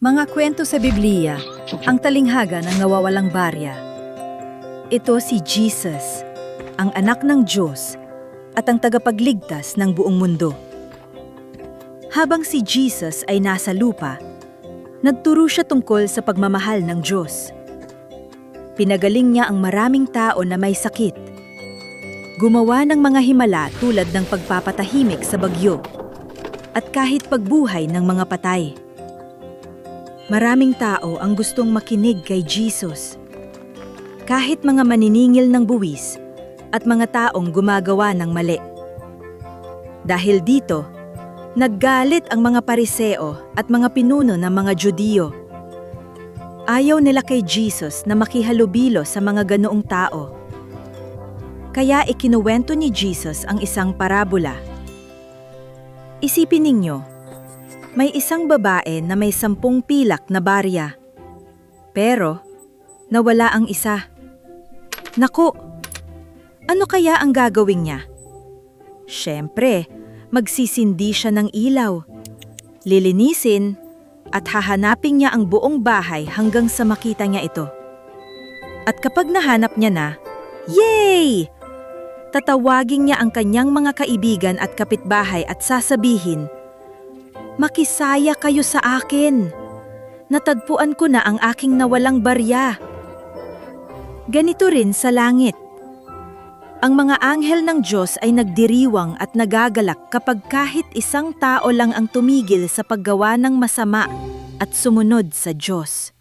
Mga kwento sa Biblia, ang talinghaga ng nawawalang barya. Ito si Jesus, ang anak ng Diyos at ang tagapagligtas ng buong mundo. Habang si Jesus ay nasa lupa, nagturo siya tungkol sa pagmamahal ng Diyos. Pinagaling niya ang maraming tao na may sakit. Gumawa ng mga himala tulad ng pagpapatahimik sa bagyo at kahit pagbuhay ng mga patay. Maraming tao ang gustong makinig kay Jesus. Kahit mga maniningil ng buwis at mga taong gumagawa ng mali. Dahil dito, naggalit ang mga pariseo at mga pinuno ng mga Judiyo. Ayaw nila kay Jesus na makihalubilo sa mga ganoong tao. Kaya ikinuwento ni Jesus ang isang parabola. Isipin ninyo, may isang babae na may sampung pilak na barya. Pero, nawala ang isa. Naku, ano kaya ang gagawin niya? Siyempre, magsisindi siya ng ilaw. Lilinisin at hahanapin niya ang buong bahay hanggang sa makita niya ito. At kapag nahanap niya na, Yay! Tatawagin niya ang kanyang mga kaibigan at kapitbahay at sasabihin, Makisaya kayo sa akin. Natagpuan ko na ang aking nawalang barya. Ganito rin sa langit. Ang mga anghel ng Diyos ay nagdiriwang at nagagalak kapag kahit isang tao lang ang tumigil sa paggawa ng masama at sumunod sa Diyos.